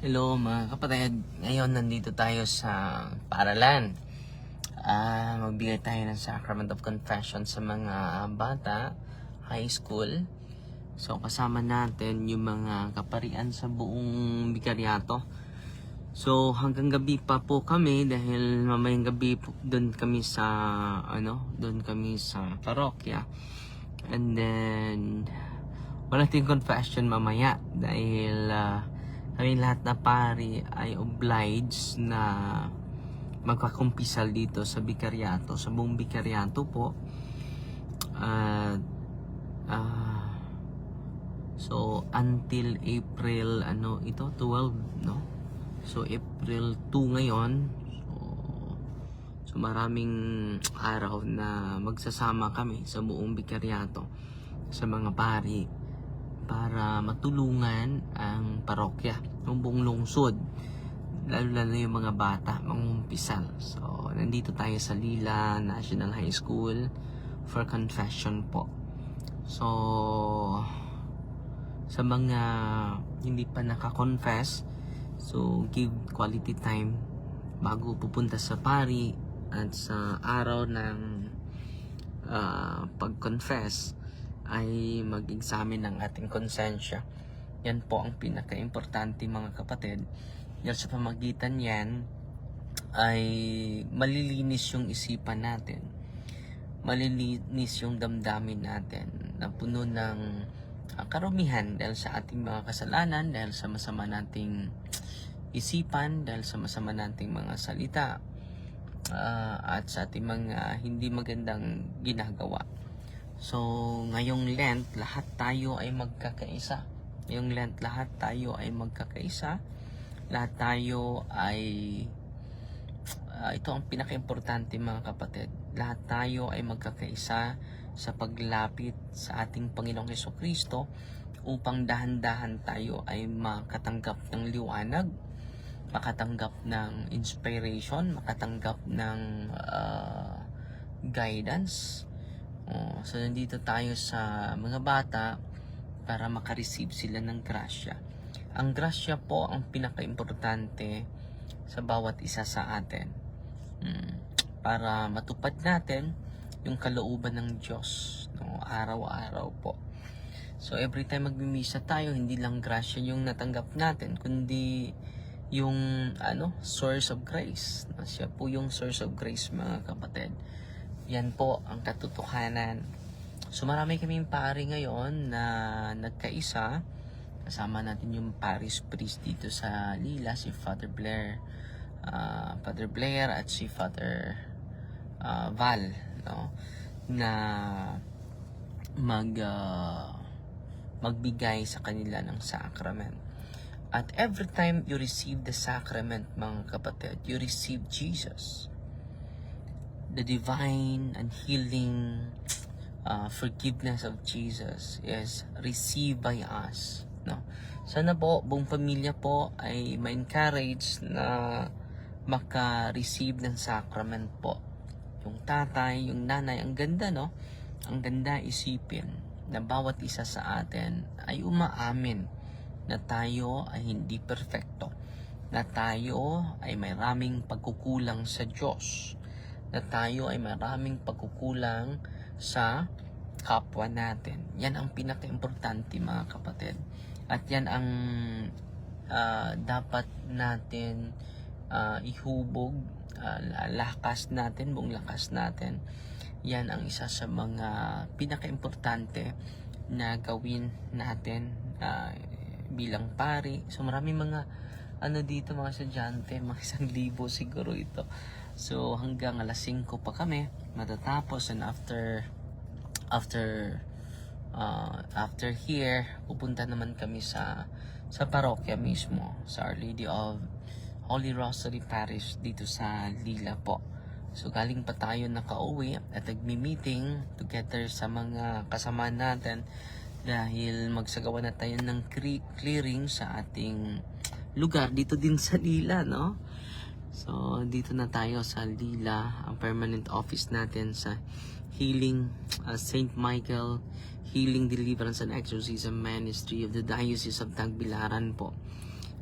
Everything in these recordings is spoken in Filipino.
Hello mga kapatid. Ngayon nandito tayo sa paralan. Ah, magbigay tayo ng Sacrament of Confession sa mga bata, high school. So kasama natin yung mga kaparian sa buong bikaryato. So hanggang gabi pa po kami dahil mamayang gabi doon kami sa ano, doon kami sa parokya. And then wala tayong confession mamaya dahil ah, kami lahat na pari ay obliged na magkakumpisal dito sa Bikaryato, sa buong Bikaryato po. At ah, so until April ano ito 12 no. So April 2 ngayon. So, so maraming araw na magsasama kami sa buong Bikaryato sa mga pari para matulungan ang parokya ng buong lungsod lalo lalo yung mga bata mangumpisal so nandito tayo sa Lila National High School for confession po. So sa mga hindi pa nakakonfess so give quality time bago pupunta sa pari at sa araw ng ah, pag-confess ay mag-examine ng ating konsensya. Yan po ang pinaka-importante mga kapatid. Dahil sa pamagitan yan ay malilinis yung isipan natin. Malilinis yung damdamin natin na puno ng ah, karumihan dahil sa ating mga kasalanan, dahil sa masama nating isipan, dahil sa masama nating mga salita, ah, at sa ating mga hindi magandang ginagawa. So, ngayong Lent, lahat tayo ay magkakaisa. Ngayong Lent, lahat tayo ay magkakaisa. Lahat tayo ay... ah, ito ang pinaka-importante mga kapatid. Lahat tayo ay magkakaisa sa paglapit sa ating Panginoong Heso Kristo upang dahan-dahan tayo ay makatanggap ng liwanag, makatanggap ng inspiration, makatanggap ng ah, guidance, So nandito tayo sa mga bata para makareceive sila ng grasya. Ang grasya po ang pinaka-importante sa bawat isa sa atin. Mm, para matupad natin yung kalooban ng Diyos no, araw-araw po. So every time magmimisa tayo, hindi lang grasya yung natanggap natin, kundi yung ano, source of grace. No? Siya po yung source of grace mga kapatid. Yan po ang katotohanan. So marami kaming pari ngayon na nagkaisa. Kasama natin yung Paris priest dito sa Lila, si Father Blair. ah, Father Blair at si Father ah, Val. No? Na mag ah, magbigay sa kanila ng sacrament. At every time you receive the sacrament, mga kapatid, you receive Jesus the divine and healing uh, forgiveness of Jesus is received by us. No? Sana po, buong pamilya po ay ma-encourage na maka-receive ng sacrament po. Yung tatay, yung nanay, ang ganda no? Ang ganda isipin na bawat isa sa atin ay umaamin na tayo ay hindi perfecto. Na tayo ay may raming pagkukulang sa Diyos na tayo ay maraming pagkukulang sa kapwa natin. Yan ang pinaka-importante mga kapatid. At yan ang ah, dapat natin ah, ihubog, ah, lakas natin, buong lakas natin. Yan ang isa sa mga pinaka-importante na gawin natin ah, bilang pari. So maraming mga ano dito mga estudyante, mga isang libo siguro ito. So hanggang alas 5 pa kami matatapos and after after uh, after here pupunta naman kami sa sa parokya mismo sa Our Lady of Holy Rosary Parish dito sa Lila po. So galing pa tayo nakauwi at nagmi-meeting together sa mga kasama natin dahil magsagawa na tayo ng clearing sa ating lugar dito din sa Lila, no? So, dito na tayo sa Lila, ang permanent office natin sa Healing uh, St. Michael Healing Deliverance and Exorcism Ministry of the Diocese of Tagbilaran po.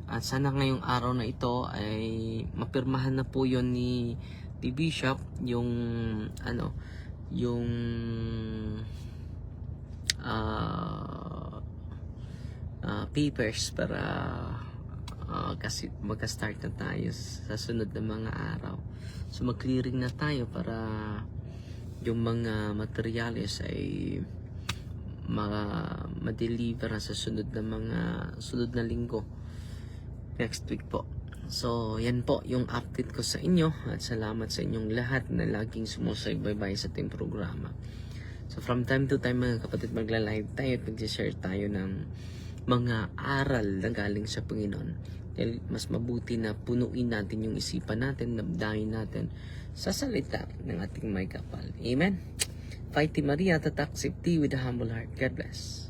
At sana ngayong araw na ito ay mapirmahan na po yon ni, ni Bishop yung ano yung ah ah, papers para kasi magka-start na tayo sa sunod na mga araw. So mag-clearing na tayo para yung mga materials ay mga ma-deliver sa sunod na mga sunod na linggo next week po. So, yan po yung update ko sa inyo at salamat sa inyong lahat na laging sumusubaybay sa ating programa. So, from time to time mga kapatid magla-live tayo at mag-share tayo ng mga aral na galing sa Panginoon. Dahil mas mabuti na punuin natin yung isipan natin, nabdahin natin sa salita ng ating may kapal. Amen? Fighty Maria, tatak safety with a humble heart. God bless.